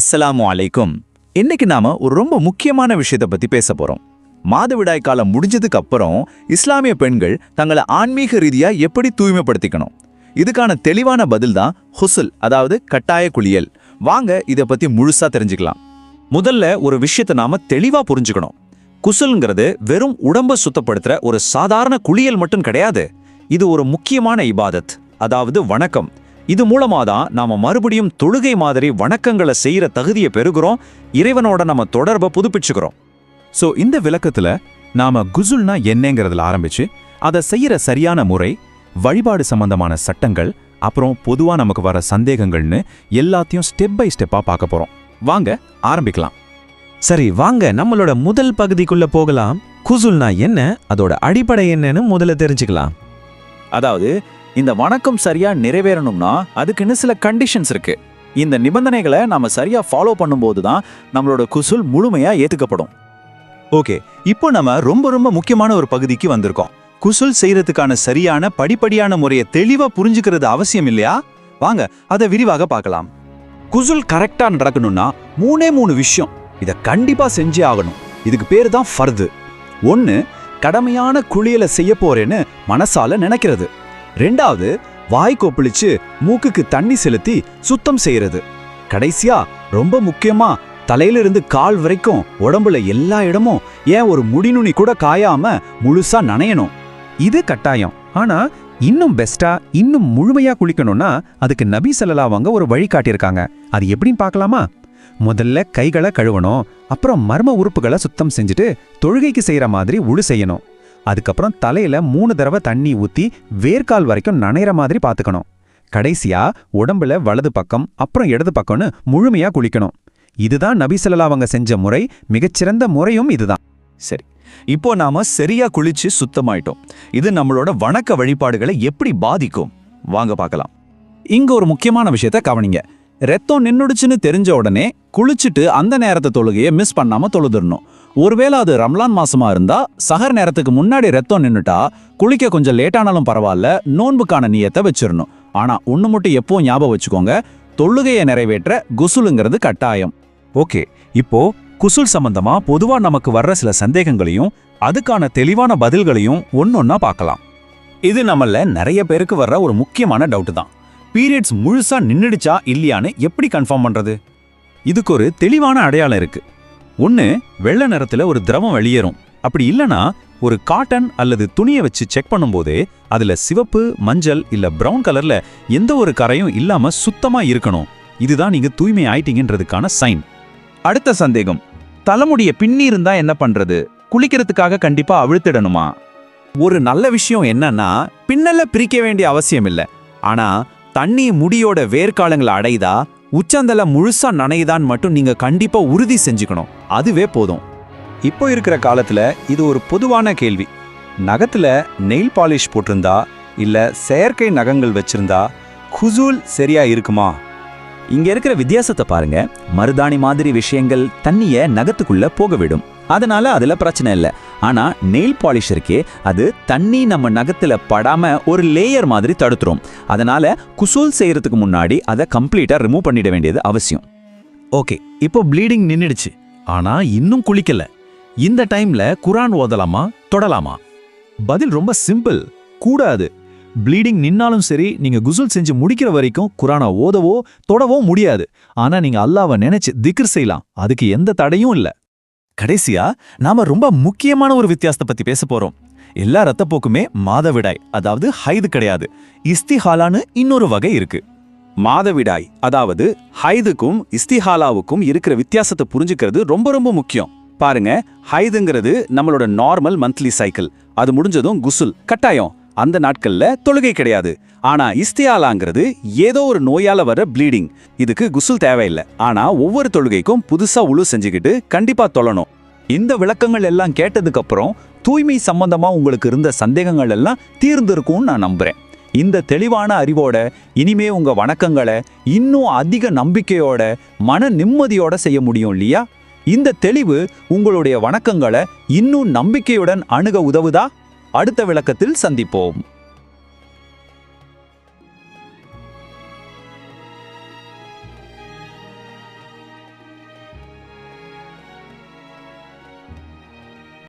அஸ்ஸலாமு அலைக்கும். இன்னைக்கு நாம ஒரு ரொம்ப முக்கியமான விஷயத்தை பத்தி பேச போறோம். மாதவிடாய் காலம் முடிஞ்சதுக்கு அப்புறம் இஸ்லாமிய பெண்கள் தங்களை ஆன்மீக ரீதியா எப்படி தூய்மைப்படுத்திக்கணும்? இதுக்கான தெளிவான பதில் தான் ஹுசுல் அதாவது கட்டாய குளியல். வாங்க இதை பத்தி முழுசா தெரிஞ்சுக்கலாம். முதல்ல ஒரு விஷயத்தை நாம தெளிவா புரிஞ்சுக்கணும். குசுல்ங்கிறது வெறும் உடம்ப சுத்தப்படுத்துற ஒரு சாதாரண குளியல் மட்டும் கிடையாது. இது ஒரு முக்கியமான இபாதத் அதாவது வணக்கம். இது மூலமா தான் நாம மறுபடியும் தொழுகை மாதிரி வணக்கங்களை செய்யற தகுதியை பெறுகிறோம். இறைவனோட நம்ம தொடர்பை புதுப்பிச்சுக்கிறோம். சோ இந்த விளக்கத்துல நாம குசுல்னா என்னங்கிறதுல ஆரம்பிச்சு அதை செய்யற சரியான முறை வழிபாடு சம்பந்தமான சட்டங்கள் அப்புறம் பொதுவா நமக்கு வர சந்தேகங்கள்னு எல்லாத்தையும் ஸ்டெப் பை ஸ்டெப்பா பார்க்க போறோம். வாங்க ஆரம்பிக்கலாம். சரி வாங்க நம்மளோட முதல் பகுதிக்குள்ள போகலாம். குசுல்னா என்ன அதோட அடிப்படை என்னன்னு முதல்ல தெரிஞ்சுக்கலாம். அதாவது இந்த வணக்கம் சரியா நிறைவேறணும்னா அதுக்குன்னு சில கண்டிஷன்ஸ் இருக்கு. இந்த நிபந்தனைகளை நாம சரியா ஃபாலோ பண்ணும்போது தான் நம்மளோட குசுல் முழுமையா ஏத்துக்கப்படும். ஓகே இப்போ நம்ம ரொம்ப ரொம்ப முக்கியமான ஒரு பகுதிக்கு வந்திருக்கோம். குசுல் செய்யறதுக்கான சரியான படிப்படியான முறையை தெளிவா புரிஞ்சுக்கிறது அவசியம் இல்லையா? வாங்க அதை விரிவாக பார்க்கலாம். குசுல் கரெக்டா நடக்கணும்னா மூணே மூணு விஷயம். இதை கண்டிப்பா செஞ்சே ஆகணும். இதுக்கு பேர் தான் ஃபர்து ஒன்று கடமையான குளியலை செய்ய போறேன்னு மனசால நினைக்கிறது. ரெண்டாவது வாய் கொப்பளிச்சு மூக்குக்கு தண்ணி செலுத்தி சுத்தம் செய்யறது. கடைசியா ரொம்ப முக்கியமா தலையிலிருந்து கால் வரைக்கும் உடம்புல எல்லா இடமும் ஏன் ஒரு முடிநுனி கூட காயாம முழுசா நனையணும்? இது கட்டாயம். ஆனா இன்னும் பெஸ்டா இன்னும் முழுமையா குளிக்கணும்னா அதுக்கு நபி ஸல்லல்லாஹு அவங்க ஒரு வழி காட்டியிருக்காங்க. அது எப்படின்னு பார்க்கலாமா? முதல்ல கைகளை கழுவணும் அப்புறம் மர்ம உறுப்புகளை சுத்தம் செஞ்சுட்டு தொழுகைக்கு செய்யற மாதிரி உழு செய்யணும். அதுக்கப்புறம் தலையில மூணு தடவை தண்ணி ஊத்தி வேர்க்கால் வரைக்கும் நனைகிற மாதிரி பார்த்துக்கணும். கடைசியா உடம்புல வலது பக்கம் அப்புறம் இடது பக்கம்னு முழுமையா குளிக்கணும். இதுதான் நபி அவங்க செஞ்ச முறை மிகச்சிறந்த முறையும் இதுதான். சரி இப்போ நாம சரியா குளிச்சு சுத்தமாயிட்டோம். இது நம்மளோட வணக்க வழிபாடுகளை எப்படி பாதிக்கும்? வாங்க பார்க்கலாம். இங்க ஒரு முக்கியமான விஷயத்த கவனிங்க. ரத்தம் நின்னுடுச்சுன்னு தெரிஞ்ச உடனே குளிச்சுட்டு அந்த நேரத்தை தொழுகையை மிஸ் பண்ணாம தொழுதுடணும். ஒருவேளை அது ரம்லான் மாசமா இருந்தா சகர் நேரத்துக்கு முன்னாடி ரத்தம் நின்னுட்டா குளிக்க கொஞ்சம் லேட்டானாலும் பரவாயில்ல நோன்புக்கான நீயத்தை வச்சிடணும் ஆனா ஒண்ணு மட்டும் எப்பவும் ஞாபகம் வச்சுக்கோங்க தொழுகையை நிறைவேற்ற குசுலுங்கிறது கட்டாயம். ஓகே இப்போ குசுல் சம்பந்தமா பொதுவா நமக்கு வர்ற சில சந்தேகங்களையும் அதுக்கான தெளிவான பதில்களையும் ஒன்னொன்னா பார்க்கலாம். இது நம்மள நிறைய பேருக்கு வர்ற ஒரு முக்கியமான டவுட் தான். பீரியட்ஸ் முழுசா நின்னுடுச்சா இல்லையான்னு எப்படி கன்ஃபார்ம் பண்றது? இதுக்கு ஒரு தெளிவான அடையாளம் இருக்குது ஒன்று வெள்ளை நிறத்தில் ஒரு திரவம் வெளியேறும். அப்படி இல்லைனா ஒரு காட்டன் அல்லது துணியை வச்சு செக் பண்ணும்போது அதில் சிவப்பு மஞ்சள் இல்லை பிரவுன் கலரில் எந்த ஒரு கரையும் இல்லாமல் சுத்தமாக இருக்கணும். இதுதான் நீங்கள் தூய்மை ஆயிட்டீங்கன்றதுக்கான சைன் அடுத்த சந்தேகம். தலைமுடிய பின்னி இருந்தா என்ன பண்றது? குளிக்கிறதுக்காக கண்டிப்பா அவிழ்த்திடணுமா? ஒரு நல்ல விஷயம் என்னன்னா பின்னல்ல பிரிக்க வேண்டிய அவசியம் இல்லை. ஆனா தண்ணி முடியோட வேர்க்காலங்களை அடைதா உச்சந்தல முழுசா நனையுதான் மட்டும் நீங்க கண்டிப்பா உறுதி செஞ்சுக்கணும். அதுவே போதும். இப்போ இருக்கிற காலத்துல இது ஒரு பொதுவான கேள்வி. நகத்துல நெயில் பாலிஷ் போட்டிருந்தா இல்ல செயற்கை நகங்கள் வச்சிருந்தா குசூல் சரியா இருக்குமா? இங்க இருக்கிற வித்தியாசத்தை பாருங்க. மருதாணி மாதிரி விஷயங்கள் தண்ணிய நகத்துக்குள்ள போக விடும். அதனால அதுல பிரச்சனை இல்லை. ஆனா நெயில் பாலிஷ் இருக்கே அது தண்ணி நம்ம நகத்துல படாம ஒரு லேயர் மாதிரி தடுத்துரும். அதனால குசூல் செய்யறதுக்கு முன்னாடி அதை கம்ப்ளீட்டா ரிமூவ் பண்ணிட வேண்டியது அவசியம். ஓகே இப்போ ப்ளீடிங் நின்றுடுச்சு ஆனா இன்னும் குளிக்கல. இந்த டைம்ல குரான் ஓதலாமா தொடலாமா? பதில் ரொம்ப சிம்பிள் கூடாது. ப்ளீடிங் நின்னாலும் சரி நீங்கள் குசுல் செஞ்சு முடிக்கிற வரைக்கும் குரானை ஓதவோ தொடவோ முடியாது. ஆனா நீங்கள் அல்லாவை நினைச்சு திக்ர் செய்யலாம். அதுக்கு எந்த தடையும் இல்லை. கடைசியா நாம ரொம்ப முக்கியமான ஒரு வித்தியாசத்தை பத்தி பேச போறோம். எல்லா ரத்தப்போக்குமே மாதவிடாய் அதாவது ஹைது கிடையாது. இஸ்திஹாலான்னு இன்னொரு வகை இருக்கு. மாதவிடாய் அதாவது ஹைதுக்கும் இஸ்திஹாலாவுக்கும் இருக்கிற வித்தியாசத்தை புரிஞ்சுக்கிறது ரொம்ப ரொம்ப முக்கியம். பாருங்க ஹைதுங்கிறது நம்மளோட நார்மல் மந்த்லி சைக்கிள் அது முடிஞ்சதும் குசுல் கட்டாயம். அந்த நாட்கள்ல தொழுகை கிடையாது. ஆனா இஸ்தியாலாங்கிறது ஏதோ ஒரு நோயால வர ப்ளீடிங் இதுக்கு குசுல் தேவையில்லை. ஆனா ஒவ்வொரு தொழுகைக்கும் புதுசா உழு செஞ்சுக்கிட்டு கண்டிப்பா தொழணும். இந்த விளக்கங்கள் எல்லாம் கேட்டதுக்கு அப்புறம் தூய்மை சம்பந்தமா உங்களுக்கு இருந்த சந்தேகங்கள் எல்லாம் தீர்ந்திருக்கும்னு நான் நம்புறேன். இந்த தெளிவான அறிவோட இனிமே உங்க வணக்கங்களை இன்னும் அதிக நம்பிக்கையோட மன நிம்மதியோட செய்ய முடியும் இல்லையா? இந்த தெளிவு உங்களுடைய வணக்கங்களை இன்னும் நம்பிக்கையுடன் அணுக உதவுதா? அடுத்த விளக்கத்தில் சந்திப்போம்.